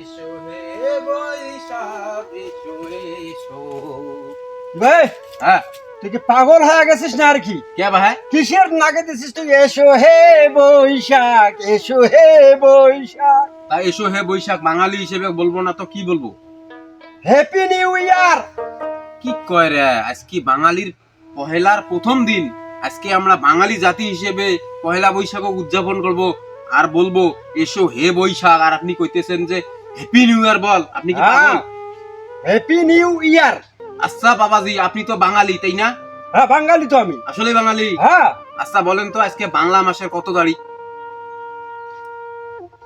এসো হে বৈশাখ এসো এসো। ভাই হ্যাঁ। তুই কি পাগল হয়ে গেছিস না আর কি? কে ভাই কিসের নাকে দিছিস তুই? এসো হে বৈশাখ এসো হে বৈশাখ। তা এসো হে বৈশাখ বাঙালি হিসেবে বলব না তো কি বলব? হ্যাপি নিউ ইয়ার কি কয় রে? আজকে বাঙালির পহেলার প্রথম দিন। আজকে আমরা বাঙালি জাতি হিসেবে পহেলা বৈশাখ উদযাপন করব। আর বলব এসো হে বৈশাখ। আর আপনি কইতেছেন যে হ্যাপি নিউ ইয়ার বল। আপনি কি পাগল? হ্যাপি নিউ ইয়ার আচ্ছা বাবাজি আপনি তো বাঙালি তাই না? হ্যাঁ বাঙালি তো আমি। আসলে বাঙালি? হ্যাঁ। আচ্ছা বলেন তো আজকে বাংলা মাসের কত তারিখ?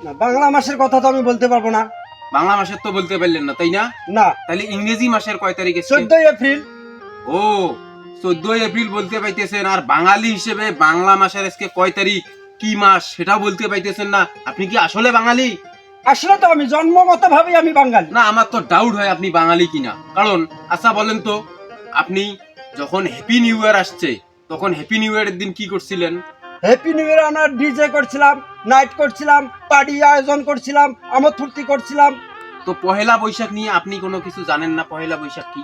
না, বাংলা মাসের কথা তো আমি বলতে পারব না। বাংলা মাসের তো বলতে পারলেন না তাই না? না। তাহলে ইংরেজি মাসের কয় তারিখ চোদ্দই এপ্রিল। ও চোদ্দই এপ্রিল বলতে পাইতেছেন আর বাঙালি হিসেবে বাংলা মাসের আজকে কয় তারিখ? কি মাস সেটা বলতে পাইতেছেন না। আপনি কি আসলে বাঙালি? আসলে তো আমি জন্মগত ভাবে আমি বাঙালি। না আমার তো ডাউট হয় আপনি বাঙালি কিনা। কারণ আচ্ছা বলেন তো আপনি যখন হ্যাপি নিউ ইয়ার আসছে তখন হ্যাপি নিউ ইয়ারের দিন কি করছিলেন? হ্যাপি নিউ ইয়ার আনার ডিজে করছিলাম নাইট করছিলাম পার্টি আয়োজন করছিলাম আমোদ ফুর্তি করছিলাম। তো পহেলা বৈশাখ নিয়ে আপনি কোনো কিছু জানেন না? পহেলা বৈশাখ কি?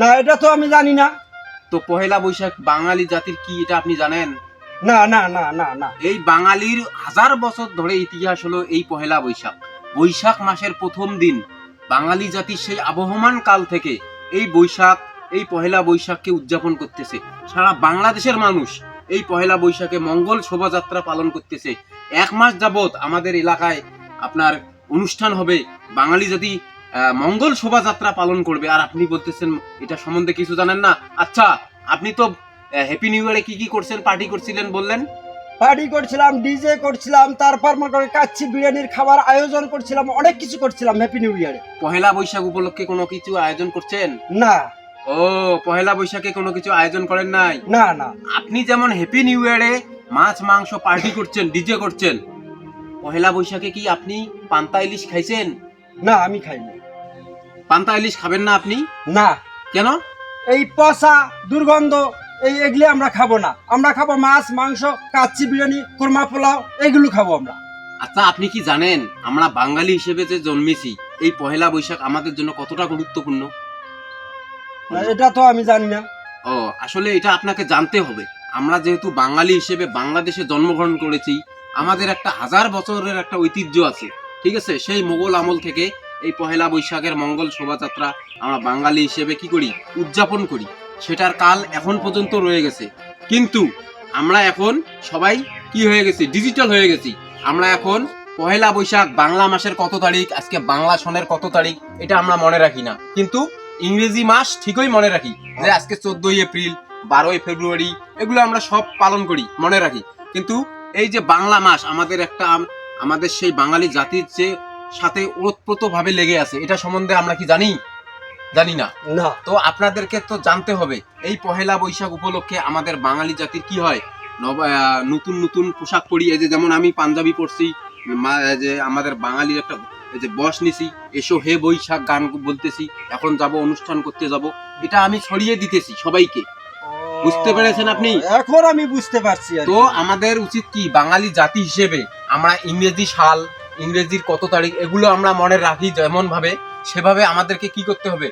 না এটা তো আমি জানি না। তো পহেলা বৈশাখ বাঙালি জাতির কি এটা আপনি জানেন? না না না না না। এই বাঙালির হাজার বছর ধরে ইতিহাস হলো এই পহেলা বৈশাখ। বৈশাখ মাসের প্রথম দিন। বাঙালি জাতির সেই আবহমান কাল থেকে এই বৈশাখ, এই পহেলা বৈশাখকে উদযাপন করতেছে। সারা বাংলাদেশের মানুষ এই পহেলা বৈশাখে মঙ্গল শোভাযাত্রা পালন করতেছে। এক মাস যাবৎ আমাদের এলাকায় আপনার অনুষ্ঠান হবে। বাঙালি জাতি মঙ্গল শোভাযাত্রা পালন করবে। আর আপনি বলতেছেন, এটা সম্বন্ধে কিছু জানেন না? আচ্ছা আপনি তো হ্যাপি নিউ ইয়ারে কি কি করছেন পার্টি করছিলেন বললেন? পার্টি করছিলাম ডিজে করছিলাম তারপর মনে করে কাচ্চি বিরিয়ানির খাবার আয়োজন করছিলাম অনেক কিছু করছিলাম হ্যাপি নিউ ইয়ারে পহেলা বৈশাখ উপলক্ষে কোনো কিছু আয়োজন করছেন? না। ও পহেলা বৈশাখে কোনো কিছু আয়োজন করেন নাই? না না। আপনি যেমন হ্যাপি নিউ ইয়ারে মাছ মাংস পার্টি করছেন ডিজে করছেন পহেলা বৈশাখে কি আপনি পান্তা ইলিশ খাইছেন? না আমি খাইনি। পান্তা ইলিশ খাবেন না আপনি? না। কেন? এই পচা দুর্গন্ধ এই এগুলি আমরা খাব না। আমরা খাব মাছ মাংস কাচ্চি বিরিয়ানি কোরমা পোলাও এগুলো খাব আমরা। আচ্ছা আপনি কি জানেন আমরা বাঙালি হিসেবে যে জন্মেছি এই পহেলা বৈশাখ আমাদের জন্য কতটা গুরুত্বপূর্ণ? এটা তো আমি জানি না। ও আসলে এটা আপনাকে জানতে হবে। আমরা যেহেতু বাঙালি হিসেবে বাংলাদেশে জন্মগ্রহণ করেছি আমাদের একটা হাজার বছরের একটা ঐতিহ্য আছে। ঠিক আছে? সেই মোগল আমল থেকে এই পহেলা বৈশাখের মঙ্গল শোভাযাত্রা আমরা বাঙালি হিসেবে কি করি? উদযাপন করি। সেটার কাল এখন পর্যন্ত রয়ে গেছে। কিন্তু আমরা এখন সবাই কি হয়ে গেছি? ডিজিটাল হয়ে গেছি। আমরা এখন পহেলা বৈশাখ, বাংলা মাসের কত তারিখ, আজকে বাংলা সনের কত তারিখ, এটা আমরা মনে রাখি না। কিন্তু ইংরেজি মাস ঠিকই মনে রাখি যে আজকে চোদ্দই এপ্রিল, বারোই ফেব্রুয়ারি, এগুলো আমরা সব পালন করি, মনে রাখি। কিন্তু এই যে বাংলা মাস, আমাদের একটা আমাদের সেই বাঙালি জাতির যে সাথে ওতপ্রোত ভাবে লেগে আছে, এটা সম্বন্ধে আমরা কি জানি? জানি না। না। তো আপনাদেরকে তো জানতে হবে এই পহেলা বৈশাখ উপলক্ষে আমাদের বাঙালি জাতির কি হয়? নতুন নতুন পোশাক পরি এই যে যেমন আমি পাঞ্জাবি পরছি যে আমাদের বাঙালির একটা এই যে বস নিছি এসো হে বৈশাখ গান বলতেছি এখন যাব অনুষ্ঠান করতে যাব। এটা আমি ছড়িয়ে দিতেছি সবাইকে। বুঝতে পেরেছেন আপনি? এখন আমি বুঝতে পারছি তো আমাদের উচিত কি বাঙালি জাতি হিসেবে আমরা ইংরেজি সাল ইংরেজির কত তারিখ এগুলো আমরা মনে রাখি যেমন ভাবে সেভাবে আমাদেরকে কি করতে হবে?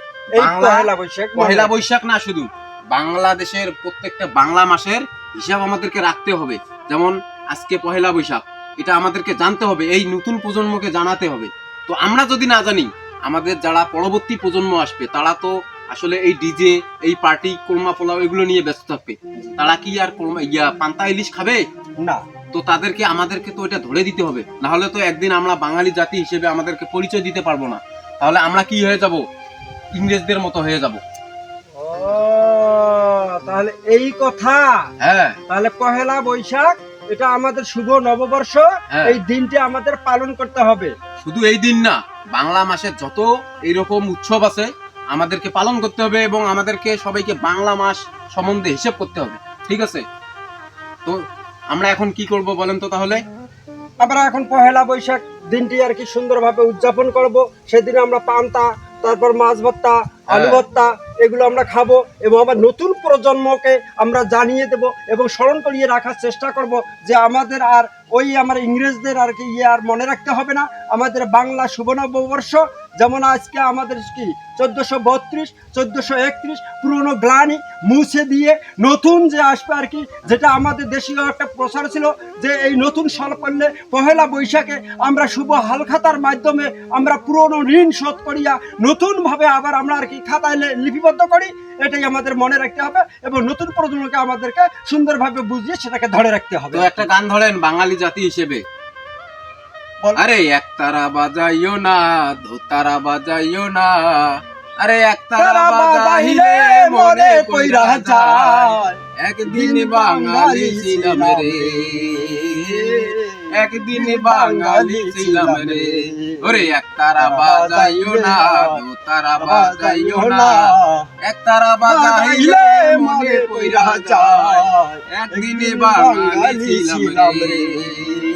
পহেলা বৈশাখ না শুধু বাংলাদেশের প্রত্যেকটা বাংলা মাসের হিসাব আমাদেরকে রাখতে হবে। যেমন আজকে পহেলা বৈশাখ এটা আমাদেরকে জানতে হবে এই নতুন প্রজন্মকে জানাতে হবে। তো আমরা যদি না জানি আমাদের যারা পরবর্তী প্রজন্ম আসবে তারা তো আসলে এই ডিজে এই পার্টি কোরমা পোলাও এগুলো নিয়ে ব্যস্ত থাকবে। তারা কি আর কোরমা ইয়া পান্তা ইলিশ খাবে? না। তো তাদেরকে আমাদেরকে তো এটা ধরে দিতে হবে। না হলে তো একদিন আমরা বাঙালি জাতি হিসেবে আমাদেরকে পরিচয় দিতে পারব না। তাহলে আমরা কি হয়ে যাব? ইংরেজদের মতো হয়ে যাব। তাহলে এই কথা? হ্যাঁ। তাহলে পহেলা বৈশাখ এটা আমাদের শুভ নববর্ষ হ্যাঁ। এই দিনটি আমাদের পালন করতে হবে। শুধু এই দিন না বাংলা মাসে যত এইরকম উৎসব আছে আমাদেরকে পালন করতে হবে এবং আমাদেরকে সবাইকে বাংলা মাস সম্বন্ধে হিসেব করতে হবে। ঠিক আছে? তো আমরা এখন কি করব বলেন তো তাহলে? আমরা এখন পহেলা বৈশাখ দিনটি আর কি সুন্দরভাবে উদযাপন করব। সেদিন আমরা পান্তা তারপর মাছ ভর্তা আলু ভত্তা ভর্তা এগুলো আমরা খাব এবং আমার নতুন প্রজন্মকে আমরা জানিয়ে দেব এবং স্মরণ করিয়ে রাখার চেষ্টা করব যে আমাদের আর ওই আমার ইংরেজদের আর কি ইয়ে আর মনে রাখতে হবে না। আমাদের বাংলা শুভ নববর্ষ যেমন আজকে আমাদের কি, চোদ্দোশো বত্রিশ, চোদ্দোশো একত্রিশ, পুরনো গ্লানি মুছে দিয়ে নতুন যে আসবে আর কি, যেটা আমাদের দেশীয় একটা প্রচার ছিল যে এই নতুন সাল পড়লে পহেলা বৈশাখে আমরা শুভ হালখাতার মাধ্যমে আমরা পুরনো ঋণ শোধ করিয়া নতুনভাবে আবার আমরা আর কি খাতায় লিপিবদ্ধ করি, এটাই আমাদের মনে রাখতে হবে এবং নতুন প্রজন্মকে আমাদেরকে সুন্দরভাবে বুঝিয়ে সেটাকে ধরে রাখতে হবে একটা গান ধরেন বাঙালি জাতি হিসেবে। আরে এক তারা বাজাইও না দো তারা বাজাইও না। আরে এক তারা বাজাইলে মনে পইরা যায়। যায়। একদিন বাঙালি ছিলাম রে। একদিন বাঙালি ছিলাম রে। ওরে এক তারা বাজাইও না দো তারা বাজাইও না। এক তারা বাজাইলে মনে পইরা যায়। একদিন বাঙালি ছিলাম রে।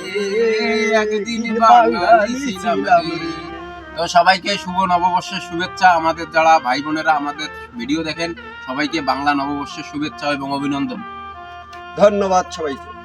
একদিন তো সবাইকে শুভ নববর্ষের শুভেচ্ছা। আমাদের যারা ভাই বোনেরা আমাদের ভিডিও দেখেন সবাইকে বাংলা নববর্ষের শুভেচ্ছা এবং অভিনন্দন। ধন্যবাদ সবাইকে।